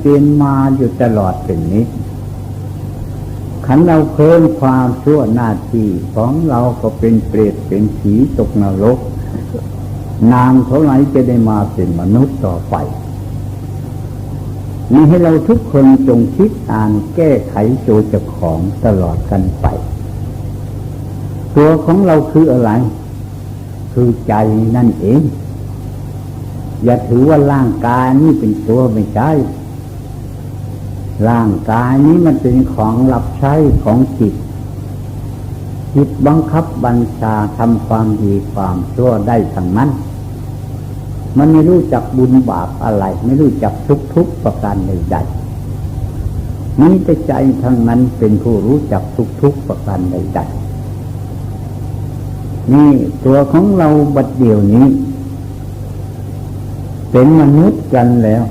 เป็นมาอยู่ตลอดเป็นนิดขันเราเพิ่มความชั่วหน้าที่ของเราก็เป็นเปรตเป็นผีตกนรก นางเท่าไหร่จะได้มาเป็นมนุษย์ต่อไปนี่ให้เราทุกคนจงคิดอ่านแก้ไขโจทย์เจ้าของตลอดกันไป ตัวของเราคืออะไร คือใจนั่นเอง อย่าถือว่าร่างกายนี่เป็นตัวไม่ใช่ ร่างกายนี้มันเป็นของรับใช้ของจิต จิตบังคับบัญชาทำความดีความชั่วได้ทั้งนั้น มันไม่รู้จักบุญบาปอะไร ไม่รู้จักทุกทุกประการใดๆมีแต่ใจทั้งนั้นเป็นผู้รู้จักทุกทุกประการใดๆนี่ตัวของเราบัดเดี๋ยวนี้ เป็นมนุษย์กันแล้ว